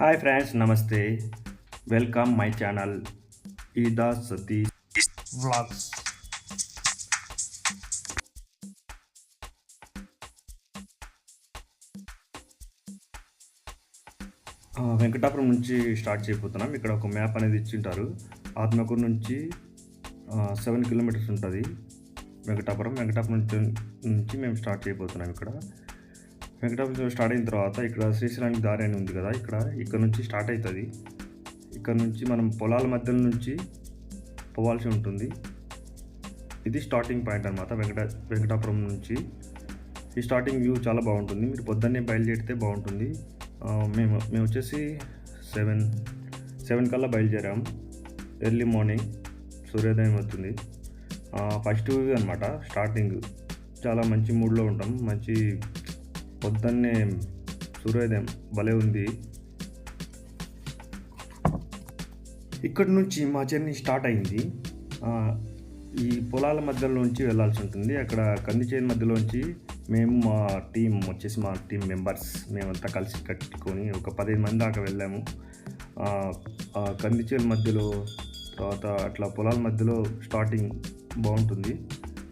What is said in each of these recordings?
Hi friends నమస్తే. Welcome my channel ఈదా Satish vlogs Venkatapuram నుంచి స్టార్ట్ చేయబోతున్నాం. ఇక్కడ ఒక మ్యాప్ అనేది ఇచ్చింటారు. ఆత్మకూరు నుంచి సెవెన్ కిలోమీటర్స్ ఉంటుంది. వెంకటాపురం. వెంకటాపురం నుంచి నుంచి మేము స్టార్ట్ చేయబోతున్నాం ఇక్కడ. వెంకటాపురం స్టార్ట్ అయిన తర్వాత ఇక్కడ శ్రీశైలానికి దారి అని ఉంది కదా ఇక్కడ ఇక్కడ నుంచి స్టార్ట్ అవుతుంది. ఇక్కడ నుంచి మనం పొలాల మధ్య నుంచి పోవాల్సి ఉంటుంది. ఇది స్టార్టింగ్ పాయింట్ అనమాట వెంకట వెంకటాపురం నుంచి. ఈ స్టార్టింగ్ వ్యూ చాలా బాగుంటుంది. మీరు పొద్దున్నే బయలుదేరితే బాగుంటుంది. మేము మేము వచ్చేసి సెవెన్ సెవెన్ కల్లా బయలుదేరాము ఎర్లీ మార్నింగ్ సూర్యోదయం అవుతుంది. ఫస్ట్ వ్యూ అనమాట స్టార్టింగ్ చాలా మంచి మూడ్లో ఉంటాం. మంచి పొద్దున్నే సూర్యోదయం భలే ఉంది. ఇక్కడ నుంచి మా జర్నీ స్టార్ట్ అయింది. ఈ పొలాల మధ్యలోంచి వెళ్ళాల్సి ఉంటుంది. అక్కడ కంది చేను మధ్యలోంచి మేము మా టీం వచ్చేసి మా టీం మెంబర్స్ మేమంతా కలిసి కట్టుకొని ఒక పదిహేను మంది దాకా వెళ్ళాము. కంది చేను మధ్యలో తర్వాత అట్లా పొలాల మధ్యలో స్టార్టింగ్ బాగుంటుంది.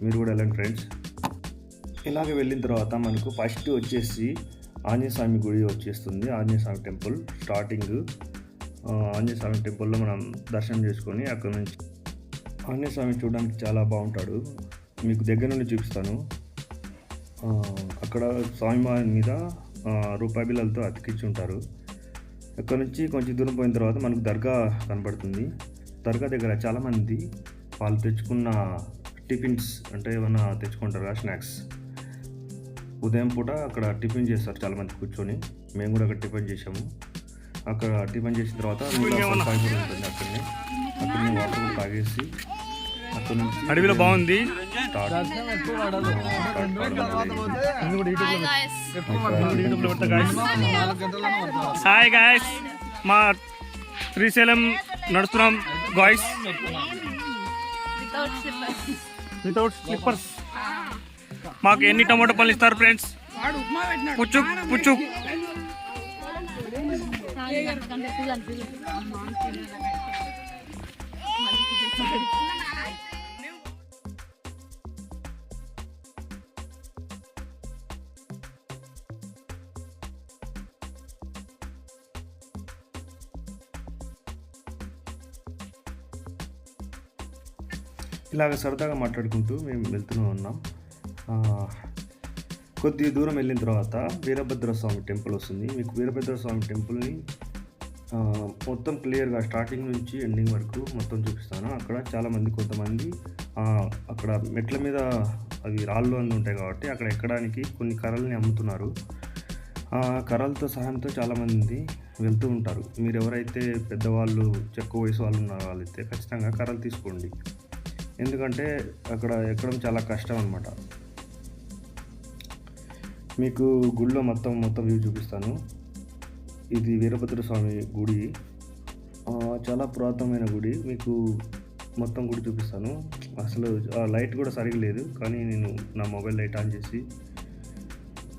మీరు కూడా వెళ్ళండి ఫ్రెండ్స్. ఇలాగ వెళ్ళిన తర్వాత మనకు ఫస్ట్ వచ్చేసి ఆంజనేయ స్వామి గుడి వచ్చేస్తుంది ఆంజనేయ స్వామి టెంపుల్ స్టార్టింగ్. ఆంజనేయస్వామి ఆంజనేయ స్వామి టెంపుల్లో మనం దర్శనం చేసుకొని అక్కడ నుంచి ఆంజనేయ స్వామి చూడడానికి చాలా బాగుంటాడు. మీకు దగ్గర నుండి చూపిస్తాను. అక్కడ అక్కడ స్వామివారి మీద రూపాయి బిళ్ళలతో అతికించి ఉంటారు. అక్కడ నుంచి కొంచెం దూరం పోయిన తర్వాత మనకు దర్గా కనబడుతుంది. దర్గా దగ్గర చాలామంది వాళ్ళు తెచ్చుకున్న టిఫిన్స్ అంటే ఏమైనా తెచ్చుకుంటారు కదా స్నాక్స్? ఉదయం పూట అక్కడ టిఫిన్ చేస్తారు చాలామంది కూర్చొని. మేము కూడా అక్కడ టిఫిన్ చేసాము అక్కడ టిఫిన్ చేసిన తర్వాత ఉంటుంది అక్కడనే. అక్కడనే వాటర్ కూడా తాగేసి అక్కడ నుంచి అడవిలో బాగుంది. హాయ్ గాయస్ మా శ్రీశైలం నడుస్తున్నాం. గాయస్ వితౌట్ స్లిప్పర్స్ మాకు ఎన్ని టమాటో పళ్ళు ఇస్తారు ఫ్రెండ్స్? పుచ్చు పుచ్చు. ఇలాగ సరదాగా మాట్లాడుకుంటూ మేము వెళ్తూనే ఉన్నాం. కొద్ది దూరం వెళ్ళిన తర్వాత వీరభద్ర స్వామి టెంపుల్ వస్తుంది. మీకు వీరభద్ర స్వామి టెంపుల్ని మొత్తం క్లియర్గా స్టార్టింగ్ నుంచి ఎండింగ్ వరకు మొత్తం చూపిస్తాను. అక్కడ చాలామంది కొంతమంది అక్కడ మెట్ల మీద అవి రాళ్ళు అన్నీ ఉంటాయి కాబట్టి అక్కడ ఎక్కడానికి కొన్ని కర్రల్ని అమ్ముతున్నారు. కర్రలతో సహాయంతో చాలామంది వెళ్తూ ఉంటారు. మీరు ఎవరైతే పెద్దవాళ్ళు చెక్క వయసు వాళ్ళు ఉన్న వాళ్ళైతే ఖచ్చితంగా కర్రలు తీసుకోండి. ఎందుకంటే అక్కడ ఎక్కడం చాలా కష్టం అనమాట మీకు గుడిలో మొత్తం మొత్తం వ్యూ చూపిస్తాను. ఇది వీరభద్ర స్వామి గుడి. చాలా పురాతనమైన గుడి. మీకు మొత్తం గుడి చూపిస్తాను. అసలు ఆ లైట్ కూడా సరిగా లేదు కానీ నేను నా మొబైల్ లైట్ ఆన్ చేసి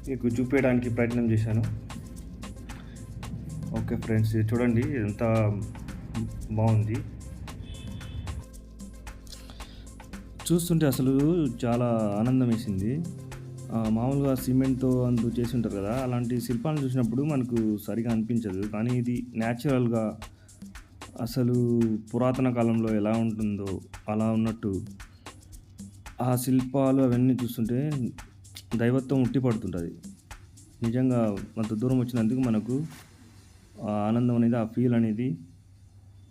మీకు చూపించడానికి ప్రయత్నం చేశాను. ఓకే ఫ్రెండ్స్ చూడండి ఎంత బాగుంది. చూస్తుంటే అసలు చాలా ఆనందం వేసింది. మామూలుగా సిమెంట్తో అందు చేసి ఉంటారు కదా అలాంటి శిల్పాలను చూసినప్పుడు మనకు సరిగా అనిపించదు. కానీ ఇది న్యాచురల్గా అసలు పురాతన కాలంలో ఎలా ఉంటుందో అలా ఉన్నట్టు ఆ శిల్పాలు అవన్నీ చూస్తుంటే దైవత్వం ఉట్టి పడుతుంటుంది. నిజంగా అంత దూరం వచ్చినందుకు మనకు ఆ ఆనందం అనేది ఆ ఫీల్ అనేది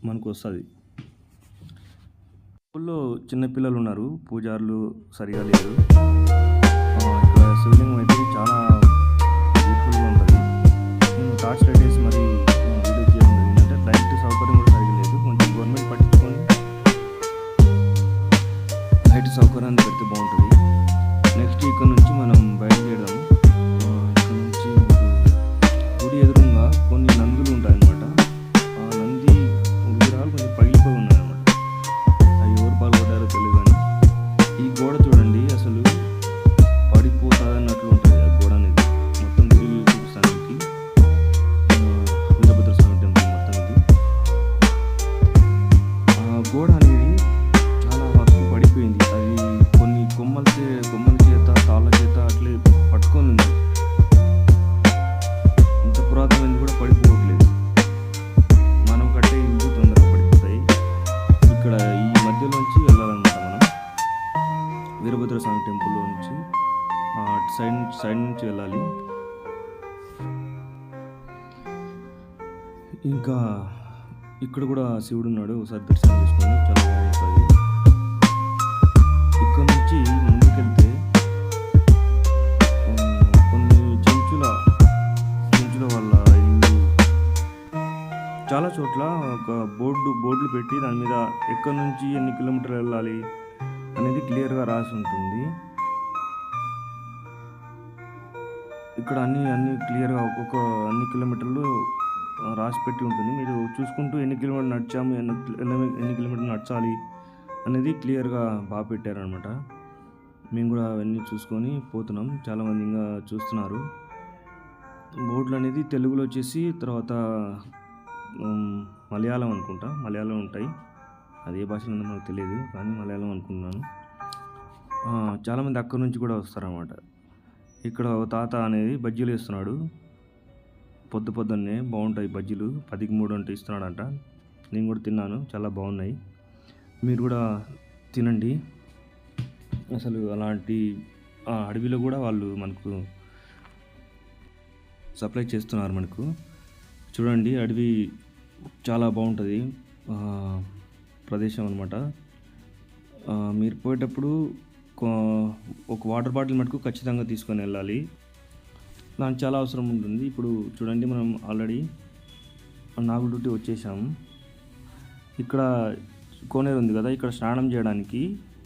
మనకు వస్తుంది. స్కూల్లో చిన్నపిల్లలు ఉన్నారు పూజారులు సరిగా లేరు. శివలింగం అయితే చాలా బ్యూటిఫుల్గా ఉంటుంది. నేను టార్చ్ లైట్ వేసి మరి వీడియో చేయడం జరిగింది లైట్ సౌకర్యం కూడా సరిగా లేదు. కొంచెం గవర్నమెంట్ పట్టించుకొని లైట్ సౌకర్యాన్ని పెడితే బాగుంటుంది. నెక్స్ట్ ఇక్కడ నుంచి మనం బయలుదేరదాం. నుంచి వెళ్ళాలి. ఇంకా ఇక్కడ కూడా శివుడు ఉన్నాడు. ఒకసారి దర్శనం చేసుకోండి చాలా బాగుంటుంది ఇక్కడ నుంచి ముందుకెళ్తే కొన్ని చెంచుల చెంచుల వల్ల ఇల్లు. చాలా చోట్ల ఒక బోర్డు బోర్డులు పెట్టి దాని మీద ఎక్కడి నుంచి ఎన్ని కిలోమీటర్లు వెళ్ళాలి అనేది క్లియర్గా రాసి ఉంటుంది. ఇక్కడ అన్ని అన్ని క్లియర్గా ఒక్కొక్క అన్ని కిలోమీటర్లు రాసి పెట్టి ఉంటుంది. మీరు చూసుకుంటూ ఎన్ని కిలోమీటర్లు నడిచాము ఎన్ని ఎన్ని- కిలోమీటర్లు నడచాలి అనేది క్లియర్గా బాగా పెట్టారనమాట మేము కూడా అవన్నీ చూసుకొని పోతున్నాం. చాలామంది ఇంకా చూస్తున్నారు. బోర్డులు అనేది తెలుగులో వచ్చేసి తర్వాత మలయాళం అనుకుంటా. మలయాళం ఉంటాయి. అది ఏ భాషలో ఉందో నాకు తెలియదు కానీ మలయాళం అనుకున్నాను. చాలామంది అక్కడి నుంచి కూడా వస్తారన్నమాట. ఇక్కడ తాత అనేది బజ్జీలు వేస్తున్నాడు. పొద్దు పొద్దున్నే బాగుంటాయి బజ్జీలు. పదికి మూడు అంటే ఇస్తున్నాడంట. నేను కూడా తిన్నాను. చాలా బాగున్నాయి. మీరు కూడా తినండి. అసలు అలాంటి ఆ అడవిలో కూడా వాళ్ళు మనకు సప్లై చేస్తున్నారు మనకు. చూడండి అడవి చాలా బాగుంటుంది. ప్రదేశం అనమాట మీరు పోయేటప్పుడు ఒక వాటర్ బాటిల్ మటుకు ఖచ్చితంగా తీసుకొని వెళ్ళాలి. దానికి చాలా అవసరం ఉంటుంది. ఇప్పుడు చూడండి మనం ఆల్రెడీ నాగుడుటి వచ్చేసాము ఇక్కడ కోనేరు ఉంది కదా ఇక్కడ స్నానం చేయడానికి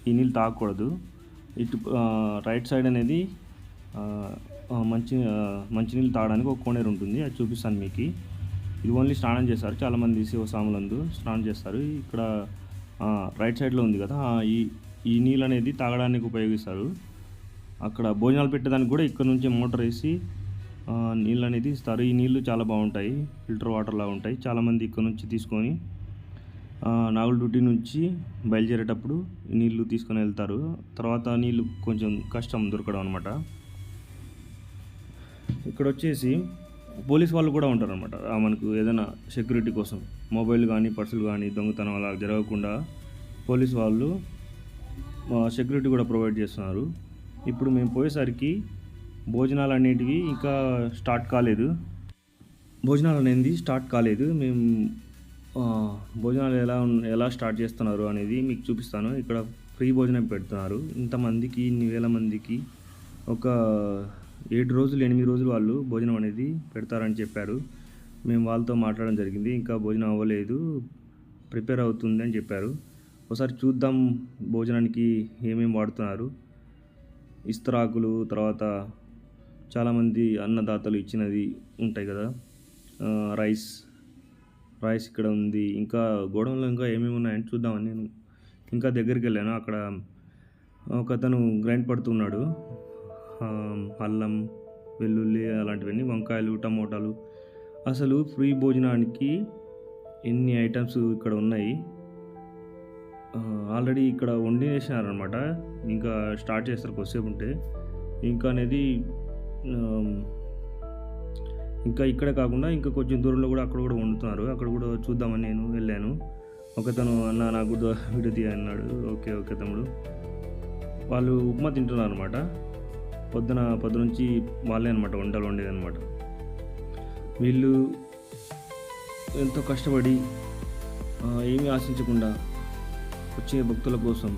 ఈ నీళ్ళు తాగకూడదు. ఇటు రైట్ సైడ్ అనేది మంచి మంచినీళ్ళు తాగడానికి ఒక కోనేరు ఉంటుంది. అది చూపిస్తాను మీకు. ఇది ఓన్లీ స్నానం చేస్తారు. చాలామంది శివస్వాములందు స్నానం చేస్తారు. ఇక్కడ రైట్ సైడ్లో ఉంది కదా ఈ ఈ నీళ్ళు అనేది తాగడానికి ఉపయోగిస్తారు. అక్కడ భోజనాలు పెట్టేదానికి కూడా ఇక్కడ నుంచి మోటార్ వేసి నీళ్ళు అనేది ఇస్తారు. ఈ నీళ్ళు చాలా బాగుంటాయి. ఫిల్టర్ వాటర్ లాగా ఉంటాయి. చాలామంది ఇక్కడ నుంచి తీసుకొని ఆ, నుంచి బయలుదేరేటప్పుడు ఈ నీళ్ళు తీసుకొని వెళ్తారు. తర్వాత నీళ్ళు కొంచెం కష్టం దొరకడం అనమాట ఇక్కడ వచ్చేసి పోలీస్ వాళ్ళు కూడా ఉంటారు అనమాట మనకు ఏదైనా సెక్యూరిటీ కోసం. మొబైల్ కానీ పర్సులు కానీ దొంగతనం అలా జరగకుండా పోలీస్ వాళ్ళు సెక్యూరిటీ కూడా ప్రొవైడ్ చేస్తున్నారు. ఇప్పుడు మేము పోయేసరికి భోజనాలు అనేటివి ఇంకా స్టార్ట్ కాలేదు. భోజనాలు అనేది స్టార్ట్ కాలేదు. మేము భోజనాలు ఎలా ఎలా స్టార్ట్ చేస్తున్నారు అనేది మీకు చూపిస్తాను. ఇక్కడ ఫ్రీ భోజనం పెడుతున్నారు. ఇంతమందికి ఇన్ని వేల మందికి ఒక ఏడు రోజులు ఎనిమిది రోజులు వాళ్ళు భోజనం అనేది పెడతారని చెప్పారు. మేము వాళ్ళతో మాట్లాడడం జరిగింది. ఇంకా భోజనం అవ్వలేదు. ప్రిపేర్ అవుతుంది అని చెప్పారు. ఒకసారి చూద్దాం భోజనానికి ఏమేమి వాడుతున్నారు. ఇస్తరాకులు తర్వాత చాలామంది అన్నదాతలు ఇచ్చినది ఉంటాయి కదా. రైస్ రైస్ ఇక్కడ ఉంది. ఇంకా గోడౌన్లో ఇంకా ఏమేమి ఉన్నాయని చూద్దామని నేను ఇంకా దగ్గరికి వెళ్ళాను. అక్కడ ఒక అతను గ్రైండ్ పడుతున్నాడు. అల్లం వెల్లుల్లి అలాంటివన్నీ వంకాయలు టమోటాలు. అసలు ఫ్రీ భోజనానికి ఎన్ని ఐటమ్స్ ఇక్కడ ఉన్నాయి? ఆల్రెడీ ఇక్కడ వండి వేసినారనమాట ఇంకా స్టార్ట్ చేస్తారు కొద్దిసేపు ఉంటే. ఇంకా అనేది ఇంకా ఇక్కడే కాకుండా ఇంకా కొంచెం దూరంలో కూడా అక్కడ కూడా వండుతున్నారు. అక్కడ కూడా చూద్దామని నేను వెళ్ళాను. ఒకతను అన్న నాకు కూడా అన్నాడు. ఓకే ఓకే తమ్ముడు. వాళ్ళు ఉప్మా తింటున్నారు అనమాట పొద్దున పొద్దు నుంచి వాళ్ళే అనమాట వంటలు వండేది అనమాట వీళ్ళు ఎంతో కష్టపడి ఏమీ ఆశించకుండా వచ్చే భక్తుల కోసం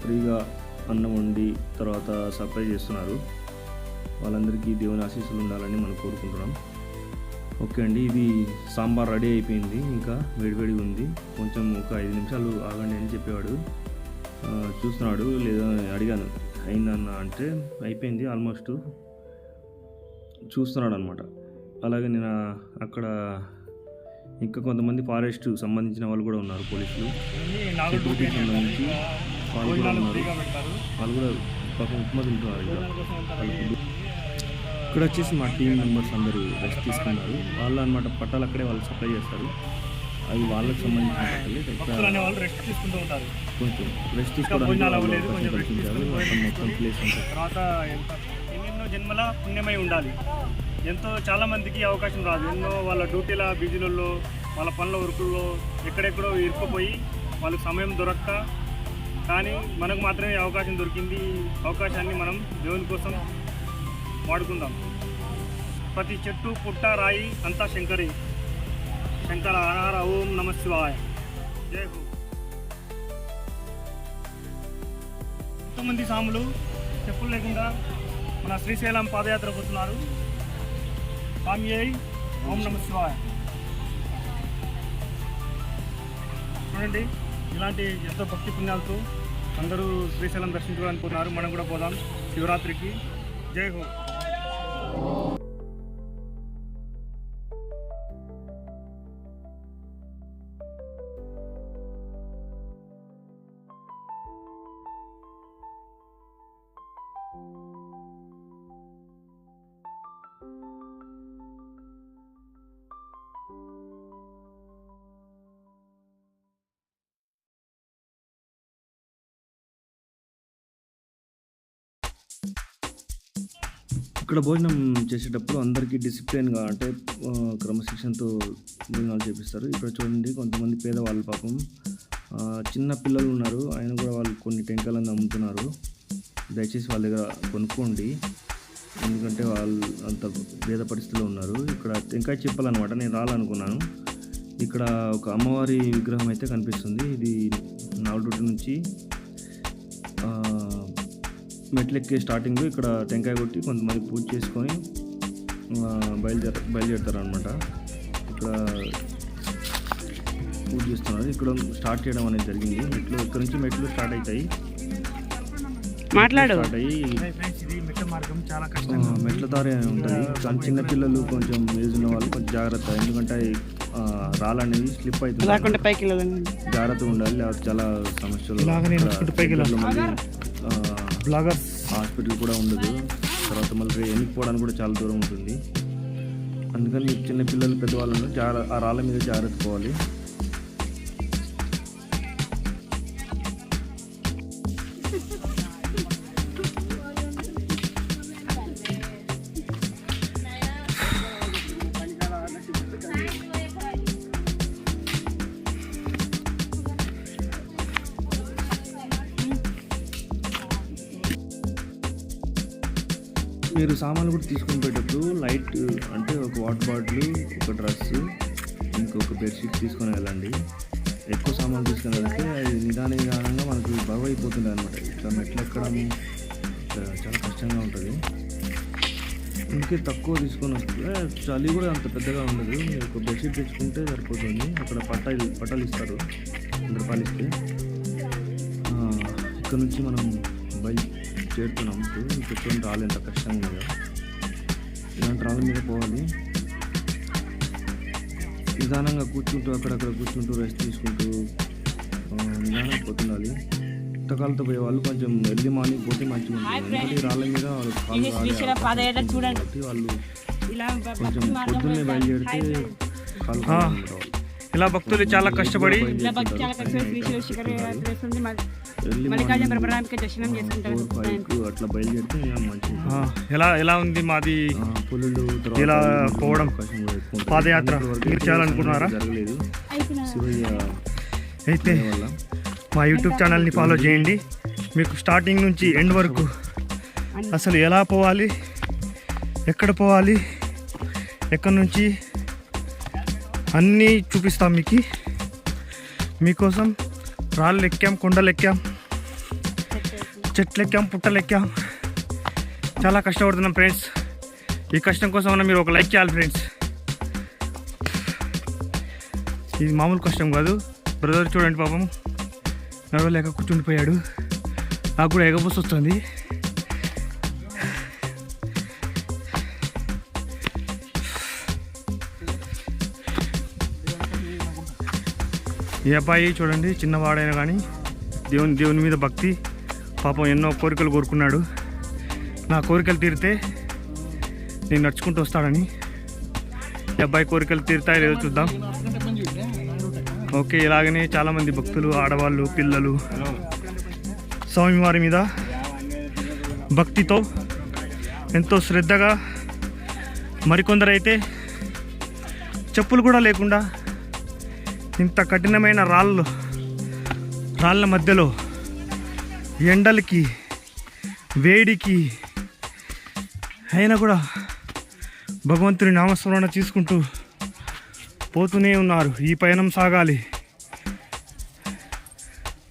ఫ్రీగా అన్నం వండి తర్వాత సప్లై చేస్తున్నారు. వాళ్ళందరికీ దేవుని ఆశీస్సులు ఉండాలని మనం కోరుకుంటున్నాం. ఓకే అండి ఇది సాంబార్ రెడీ అయిపోయింది. ఇంకా వేడివేడిగా ఉంది. కొంచెం ఒక ఐదు నిమిషాలు ఆగండి అని చెప్పేవాడు చూస్తున్నాడు. లేదా అని అడిగాను అయిందన్న అంటే అయిపోయింది ఆల్మోస్ట్. చూస్తున్నాడు అనమాట అలాగే నేను అక్కడ ఇంకా కొంతమంది ఫారెస్ట్ సంబంధించిన వాళ్ళు కూడా ఉన్నారు పోలీసులు. సెక్యూరిటీ సంబంధించి వాళ్ళు కూడా ఉన్నారు. వాళ్ళు కూడా పాపం ఉప్మా తింటున్నారు ఇంకా. వాళ్ళ ఫుడ్ ఇక్కడ వచ్చేసి మా టీం మెంబర్స్ అందరూ రెస్ట్ తీసుకున్నారు. వాళ్ళు అనమాట పట్టాలు అక్కడే వాళ్ళు సప్లై చేస్తారు. అవి వాళ్ళకి సంబంధించిన పట్టాలు. ఇక్కడ కొంచెం రెస్ట్ తీసుకోవడానికి మొత్తం ప్లేస్ ఎన్నెన్నో జన్మల పుణ్యమై ఉండాలి. ఎంతో చాలామందికి అవకాశం రాదు. ఎన్నో వాళ్ళ డ్యూటీల బిజీలలో వాళ్ళ పనుల వర్కుల్లో ఎక్కడెక్కడో ఇరుక్కుపోయి వాళ్ళకి సమయం దొరక్క కానీ మనకు మాత్రమే అవకాశం దొరికింది. అవకాశాన్ని మనం దేవుని కోసం వాడుకుందాం. ప్రతి చెట్టు పుట్ట రాయి అంతా శంకరి. శంకర హర ఓం నమ శివాయ. జై హో. ఎంతోమంది సాములు చెప్పులు లేకుండా మన శ్రీశైలం పాదయాత్ర పోతున్నారు స్వామి ఓం నమ శివాయ చూడండి ఇలాంటి ఎంతో భక్తి పుణ్యాలతో అందరూ శ్రీశైలం దర్శించుకోవాలనుకున్నారు మనం కూడా పోదాం. శివరాత్రికి. జై హో. ఇక్కడ భోజనం చేసేటప్పుడు అందరికీ డిసిప్లిన్గా అంటే క్రమశిక్షణతో భోజనాలు చేపిస్తారు. ఇక్కడ చూడండి కొంతమంది పేదవాళ్ళు పాపం చిన్న పిల్లలు ఉన్నారు. ఆయన కూడా వాళ్ళు కొన్ని టెంకాయలను అమ్ముతున్నారు. దయచేసి వాళ్ళ దగ్గర కొనుక్కోండి. ఎందుకంటే వాళ్ళు అంత పేద పరిస్థితిలో ఉన్నారు. ఇక్కడ టెంకాయ చెప్పాలన్నమాట నేను రాలనుకున్నాను ఇక్కడ ఒక అమ్మవారి విగ్రహం అయితే కనిపిస్తుంది. ఇది నాలుగు నుంచి మెట్లెక్కే స్టార్టింగ్ ఇక్కడ టెంకాయ కొట్టి కొంతమంది పూజ చేసుకొని బయలుదేర బయలుదేరుతారు అనమాట ఇక్కడ పూజ చేస్తున్నారు. ఇక్కడ స్టార్ట్ చేయడం అనేది జరిగింది. మెట్లు ఇక్కడ నుంచి మెట్లు స్టార్ట్ అవుతాయి. మాట్లాడు. మెట్ల మార్గం. చాలా ఆ, కష్టంగా మెట్ల దారి ఉంటుంది కానీ చిన్న పిల్లలు కొంచెం ఏజ్ ఉన్న వాళ్ళు కొంచెం జాగ్రత్త. ఎందుకంటే ఆ, రాళ్ళనేవి స్లిప్ అవుతుంది జాగ్రత్తగా ఉండాలి. లేకపోతే చాలా సమస్యలు బ్లాగర్స్ హాస్పిటల్ కూడా ఉండదు. తర్వాత మళ్ళీ ఎన్నికపోవడానికి కూడా చాలా దూరం ఉంటుంది. అందుకని చిన్న పిల్లలు పెద్దవాళ్ళు చాలా ఆ రాళ్ళ మీద జాగ్రత్త పోవాలి. మీరు సామాన్లు కూడా తీసుకొని పోయేటప్పుడు లైట్ అంటే ఒక వాటర్ బాటిల్ ఒక డ్రెస్ ఇంకొక బెడ్షీట్ తీసుకొని వెళ్ళండి. ఎక్కువ సామాన్లు తీసుకొని వెళ్తే అది నిదాన నిదానంగా మనకి బరువు అయిపోతుంది అనమాట ఇట్లా మెట్లు ఎక్కడం చాలా కష్టంగా ఉంటుంది. ఇంకే తక్కువ తీసుకొని వస్తే చలి కూడా అంత పెద్దగా ఉండదు. మీరు ఒక బెడ్షీట్ తెచ్చుకుంటే సరిపోతుంది. అక్కడ పట్టాలు పట్టాలు ఇస్తారు. రూపాయలు ఇస్తే ఇక్కడ నుంచి మనం బయట చేరుతున్నాం ఇప్పుడు పెట్టుకొని రాళ్ళు ఎంత కష్టంగా ఉందో ఇలాంటి రాళ్ళ మీద పోవాలి. నిదానంగా కూర్చుంటూ అక్కడక్కడ కూర్చుంటూ రెస్ట్ తీసుకుంటూ నిదానంగా పోతుండాలి. పుస్తకాలతో పోయే వాళ్ళు కొంచెం ఎర్లీ మార్నింగ్ పోతే మంచిగా ఉంటుంది. రాళ్ళ మీద వాళ్ళు చూడండి. కొంచెం పొద్దున్నే బయలుదేరితే. ఇలా భక్తులు చాలా కష్టపడి మల్లికార్జున బ్రహ్మరామికి దర్శనం చేసుకుంటారు అట్లా బయలుదేరితే ఎలా ఎలా ఉంది మాది? ఇలా పోవడం. పాదయాత్ర మీరు శివయ్య అయితే మా యూట్యూబ్ ఛానల్ని ఫాలో చేయండి. మీకు స్టార్టింగ్ నుంచి ఎండ్ వరకు అసలు ఎలా పోవాలి ఎక్కడ పోవాలి ఎక్కడి నుంచి అన్నీ చూపిస్తాం మీకు. మీకోసం రాళ్ళు ఎక్కాం కొండలు ఎక్కాం. చెట్లు ఎక్కాం చాలా కష్టపడుతున్నాం ఫ్రెండ్స్. ఈ కష్టం కోసం మీరు ఒక లైక్ చేయాలి ఫ్రెండ్స్. ఇది మామూలు కష్టం కాదు. బ్రదర్ చూడండి పాపం. నడవలేక కూర్చుండిపోయాడు. నాకు కూడా ఎగబోసి వస్తుంది. ఈ అబ్బాయి చూడండి చిన్నవాడైనా కానీ దేవుని దేవుని మీద భక్తి. పాపం ఎన్నో కోరికలు కోరుకున్నాడు. నా కోరికలు తీరితే నేను నడుచుకుంటూ వస్తాడని ఈ అబ్బాయి కోరికలు తీరుతాయి లేదో చూద్దాం. ఓకే ఇలాగనే చాలామంది భక్తులు ఆడవాళ్ళు పిల్లలు స్వామివారి మీద భక్తితో ఎంతో శ్రద్ధగా మరికొందరైతే చెప్పులు కూడా లేకుండా ఇంత కఠినమైన రాళ్ళు రాళ్ళ మధ్యలో ఎండలకి వేడికి అయినా కూడా భగవంతుని నామస్మరణ తీసుకుంటూ పోతూనే ఉన్నారు. ఈ పయనం సాగాలి.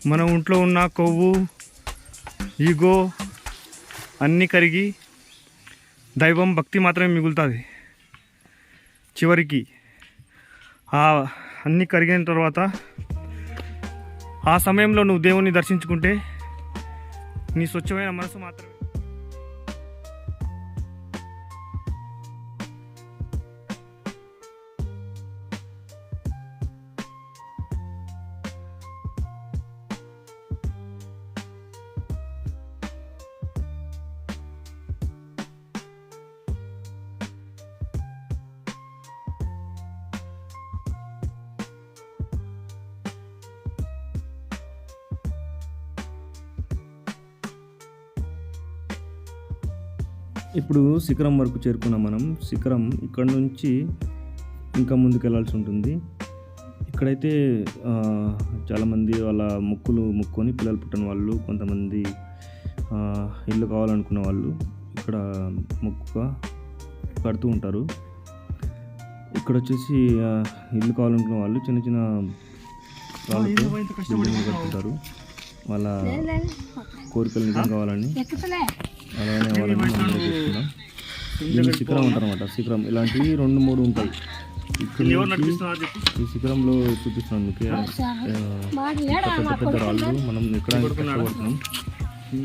మన ఒంట్లో ఉన్న కొవ్వు ఈగో అన్నీ కరిగి దైవం భక్తి మాత్రమే మిగులుతుంది. చివరికి ఆ అన్నీ కరిగిన తర్వాత ఆ సమయంలో నువ్వు దేవుణ్ణి దర్శించుకుంటే నీ స్వచ్ఛమైన మనసు మాత్రమే. ఇప్పుడు శిఖరం వరకు చేరుకున్నాం మనం. శిఖరం ఇక్కడ నుంచి ఇంకా ముందుకు వెళ్ళాల్సి ఉంటుంది. ఇక్కడైతే చాలామంది వాళ్ళ మొక్కులు మొక్కుకొని పిల్లలు పుట్టిన వాళ్ళు కొంతమంది ఇల్లు కావాలనుకున్న వాళ్ళు ఇక్కడ మొక్కుగా కడుతూ ఉంటారు. ఇక్కడ వచ్చేసి ఇల్లు కావాలనుకున్న వాళ్ళు చిన్న చిన్న బిల్డింగ్లు కట్టుకుంటారు. వాళ్ళ కోరికలు నిజం కావాలని. అలానే వాళ్ళని చేసుకున్నాం దీన్ని శిఖరం అంటారు అనమాట శిఖరం. ఇలాంటివి రెండు మూడు ఉంటాయి. ఇక్కడ ఈ శిఖరంలో చూపిస్తున్నాను మీకు. పెద్ద పెద్ద రాళ్ళు. మనం ఎక్కడానికి కష్టపడుతున్నాం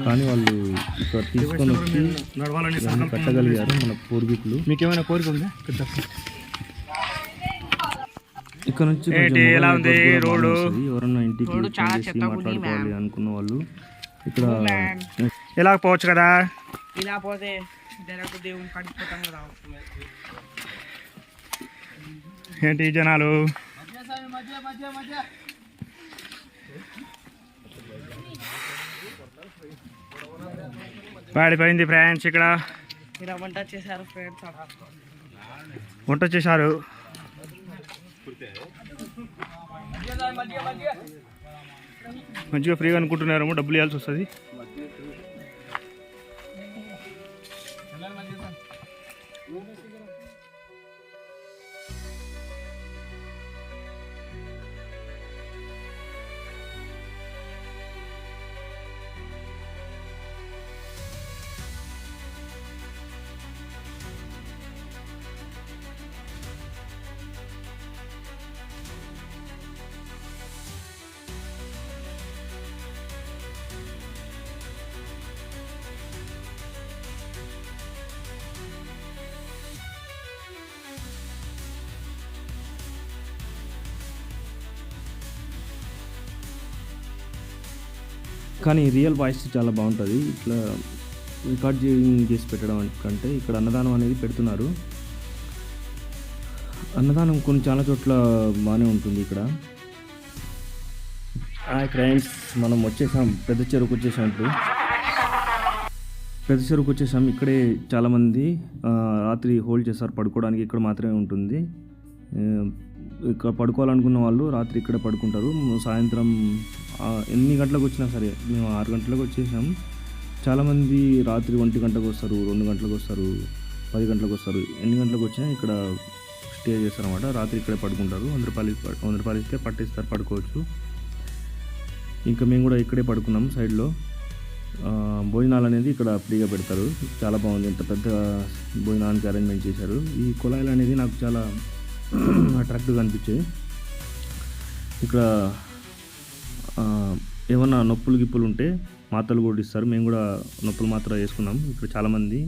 కానీ వాళ్ళు ఇక్కడ తీసుకొని వచ్చి కట్టగలిగారు మన పూర్వీకులు. మీకు ఏమైనా కోరిక ఉందా? ఇక్కడ నుంచి. ఎవరన్నా ఇంటికి మాట్లాడుకోవాలి అనుకున్న వాళ్ళు. ఇక్కడ ఎలా పోవచ్చు కదా? ఇలా పోతే డైరెక్ట్ దేవుని కడిపోతాం కదా ఏంటి జనాలు? వాడిపోయింది ఫ్రెండ్స్ ఇక్కడ. ఇలా వంట చేశారు ఫ్రెండ్స్ వంట చేశారు. మంచిగా ఫ్రీగా అనుకుంటున్నారేమో డబ్బులు ఇవ్వాల్సి వస్తుంది. కానీ రియల్ వాయిస్ చాలా బాగుంటుంది. ఇట్లా రికార్డ్ చేసి పెట్టడం కంటే ఇక్కడ అన్నదానం అనేది పెడుతున్నారు. అన్నదానం కొన్ని చాలా చోట్ల బాగానే ఉంటుంది ఇక్కడ. హాయ్ ఫ్రెండ్స్ మనం వచ్చేసాం. పెద్ద చెరువుకు వచ్చేసాం ఇప్పుడు. పెద్ద చెరువుకు వచ్చేసాం. ఇక్కడే చాలామంది రాత్రి హోల్డ్ చేస్తారు. పడుకోవడానికి ఇక్కడ మాత్రమే ఉంటుంది. ఇక్కడ పడుకోవాలనుకున్న వాళ్ళు రాత్రి ఇక్కడ పడుకుంటారు. సాయంత్రం ఎన్ని గంటలకు వచ్చినా సరే మేము ఆరు గంటలకు వచ్చేసాం. చాలామంది రాత్రి ఒంటి గంటకు వస్తారు రెండు గంటలకు వస్తారు పది గంటలకు వస్తారు. ఎన్ని గంటలకు వచ్చినా ఇక్కడ స్టే చేస్తారనమాట రాత్రి ఇక్కడే పడుకుంటారు. వంద రూపాయలు వంద రూపాయలు ఇస్తే పట్టిస్తారు పడుకోవచ్చు. ఇంకా మేము కూడా ఇక్కడే పడుకున్నాం సైడ్లో. భోజనాలు అనేది ఇక్కడ ఫ్రీగా పెడతారు. చాలా బాగుంది. ఇంత పెద్ద భోజనానికి అరేంజ్మెంట్ చేశారు. ఈ కుళాయిలు అనేది నాకు చాలా అట్రాక్టివ్గా కనిపించాయి ఇక్కడ ఏమన్నా నొప్పులు గిప్పులు ఉంటే మాత్రలు కూడా ఇస్తారు. మేము కూడా నొప్పులు మాత్ర వేసుకున్నాం. ఇక్కడ చాలామంది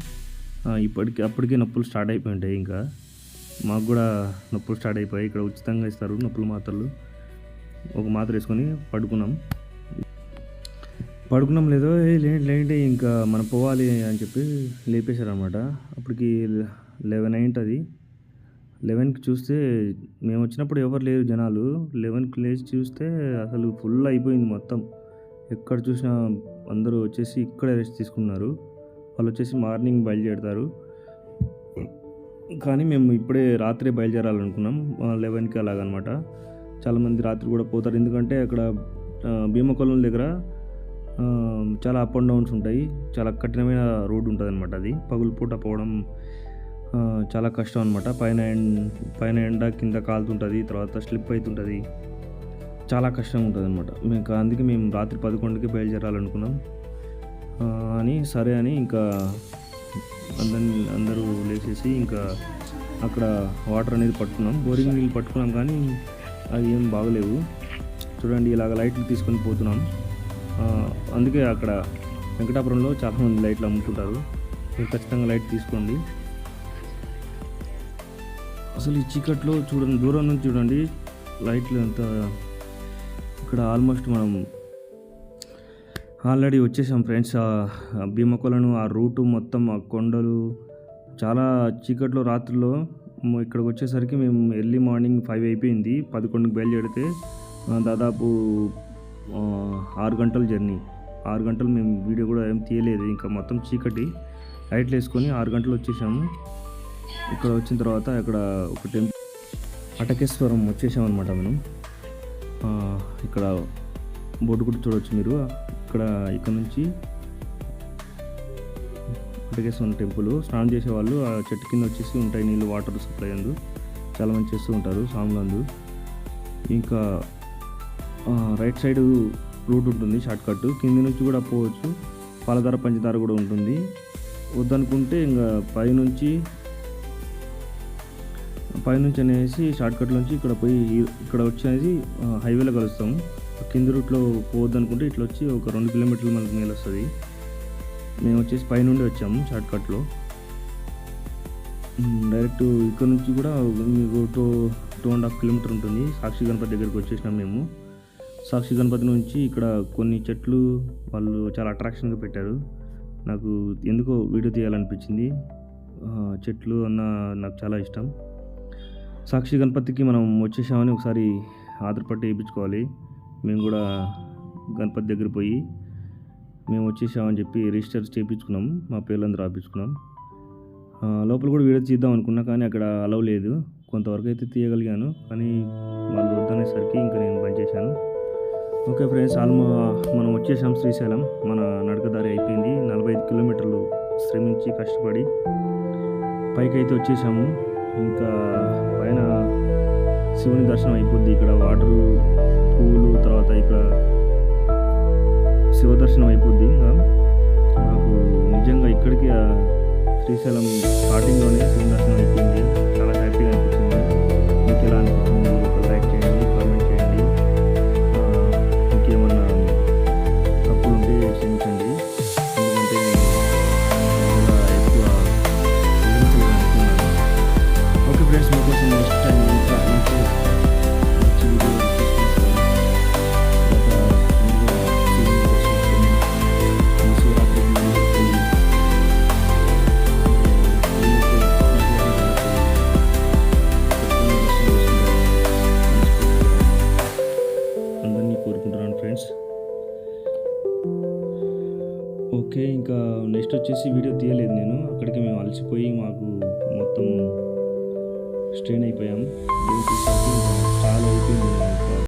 ఇప్పటికి అప్పటికే నొప్పులు స్టార్ట్ అయిపోయి ఉంటాయి ఇంకా. మాకు కూడా నొప్పులు స్టార్ట్ అయిపోయాయి ఇక్కడ ఉచితంగా ఇస్తారు నొప్పులు మాత్రలు. ఒక మాత్ర వేసుకొని పడుకున్నాం. పడుకున్నాం లేదో ఏ లేండి లేండి ఇంకా మనం పోవాలి అని చెప్పి లేపేశారు అనమాట అప్పటికి లెవెన్ అయింటుంది. లెవెన్కి చూస్తే మేము వచ్చినప్పుడు ఎవరు లేరు జనాలు. లెవెన్కి లేచి చూస్తే అసలు ఫుల్ అయిపోయింది మొత్తం. ఎక్కడ చూసినా అందరూ వచ్చేసి ఇక్కడే రెస్ట్ తీసుకున్నారు. వాళ్ళు వచ్చేసి మార్నింగ్ బయలుదేరుతారు. కానీ మేము ఇప్పుడే రాత్రే బయలుదేరాలనుకున్నాం. లెవెన్కి అలాగనమాట. చాలామంది రాత్రి కూడా పోతారు. ఎందుకంటే అక్కడ భీమకొలం దగ్గర చాలా అప్ అండ్ డౌన్స్ ఉంటాయి. చాలా కఠినమైన రోడ్డు ఉంటుంది అనమాట అది. పగులు పూట పోవడం చాలా కష్టం అనమాట పైన పైన ఎండ కింద కాలుతుంటుంది తర్వాత స్లిప్ అవుతుంటుంది చాలా కష్టంగా ఉంటుంది అనమాట మేము అందుకే మేము రాత్రి పదకొండుకి బయలుదేరాలనుకున్నాం. అని సరే అని ఇంకా అందరిని అందరూ లేచేసి ఇంకా అక్కడ వాటర్ అనేది పట్టుకున్నాం. బోరింగ్ నీళ్ళు పట్టుకున్నాం కానీ అవి ఏం బాగలేవు. చూడండి ఇలాగ లైట్లు తీసుకొని పోతున్నాం. అందుకే అక్కడ వెంకటాపురంలో చాలామంది లైట్లు అమ్ముతుంటారు. మీరు ఖచ్చితంగా లైట్ తీసుకోండి. అసలు ఈ చీకట్లో చూడండి దూరం నుంచి చూడండి లైట్లు అంతా ఇక్కడ ఆల్మోస్ట్ మనం ఆల్రెడీ వచ్చేసాం ఫ్రెండ్స్. ఆ భీమకొలను ఆ రూటు మొత్తం ఆ కొండలు చాలా చీకట్లో రాత్రిలో ఇక్కడికి వచ్చేసరికి మేము ఎర్లీ మార్నింగ్ ఫైవ్ అయిపోయింది పదకొండుకి బయలుదేరితే దాదాపు ఆరు గంటల జర్నీ. ఆరు గంటలు మేము వీడియో కూడా ఏం తీయలేదు ఇంకా మొత్తం చీకటి. లైట్లు వేసుకొని ఆరు గంటలు వచ్చేసాము. ఇక్కడ వచ్చిన తర్వాత ఇక్కడ ఒక టెంపుల్ అటకేశ్వరం వచ్చేసామన్నమాట మనం. ఇక్కడ బోర్డు కూడా చూడవచ్చు మీరు. ఇక్కడ ఇక్కడ నుంచి అటకేశ్వరం టెంపుల్. స్నానం చేసే వాళ్ళు ఆ చెట్టు కింద వచ్చేసి ఉంటాయి నీళ్ళు వాటర్ సప్లై అందు. చాలా మంది చేస్తూ ఉంటారు సాములందు ఇంకా రైట్ సైడ్ రూట్ ఉంటుంది షార్ట్ కట్. కింది నుంచి కూడా పోవచ్చు. పాలధార పంచదార కూడా ఉంటుంది. వద్దనుకుంటే ఇంకా పైనుంచి పైనుంచి అనేసి షార్ట్కట్ నుంచి ఇక్కడ పోయి ఇక్కడ వచ్చేసి హైవేలో కలుస్తాం కింది రూట్లో పోవద్దనుకుంటే ఇట్లా వచ్చి ఒక రెండు కిలోమీటర్లు మనకు మేలు వస్తుంది. మేము వచ్చేసి పైనుండి వచ్చాము షార్ట్కట్లో డైరెక్ట్ ఇక్కడ నుంచి కూడా మీకు two two and half kilometre ఉంటుంది. సాక్షి గణపతి దగ్గరికి వచ్చేసినాం మేము. సాక్షి గణపతి నుంచి ఇక్కడ కొన్ని చెట్లు వాళ్ళు చాలా అట్రాక్షన్గా పెట్టారు. నాకు ఎందుకో వీడియో తీయాలనిపించింది. చెట్లు అన్న నాకు చాలా ఇష్టం. సాక్షి గణపతికి మనం వచ్చేసామని ఒకసారి ఆధారపట్టి వేయించుకోవాలి. మేము కూడా గణపతి దగ్గర పోయి మేము వచ్చేసామని చెప్పి రిజిస్టర్ చేయించుకున్నాం మా పేర్లందరూ రాపించుకున్నాం లోపల కూడా వీడియో తీద్దాం అనుకున్నా కానీ అక్కడ అలవ్ లేదు. కొంతవరకు అయితే తీయగలిగాను. కానీ వాళ్ళు వద్దనేసరికి ఇంకా నేను బంద్ చేశాను. ఓకే ఫ్రెండ్స్ ఆల్మో మనం వచ్చేసాం శ్రీశైలం. మన నడకదారి అయిపోయింది. నలభై ఐదు కిలోమీటర్లు శ్రమించి కష్టపడి పైకి అయితే వచ్చేసాము. ఇంకా పైన శివుని దర్శనం అయిపోద్ది. ఇక్కడ వాటరు పూలు తర్వాత ఇక్కడ శివ దర్శనం అయిపోద్ది. ఇంకా నాకు నిజంగా ఇక్కడికి శ్రీశైలం స్టార్టింగ్లోనే శివుని దర్శనం అయిపోయింది. చాలా హ్యాపీగా అనిపించింది. మీకు ఎలా అనిపించింది?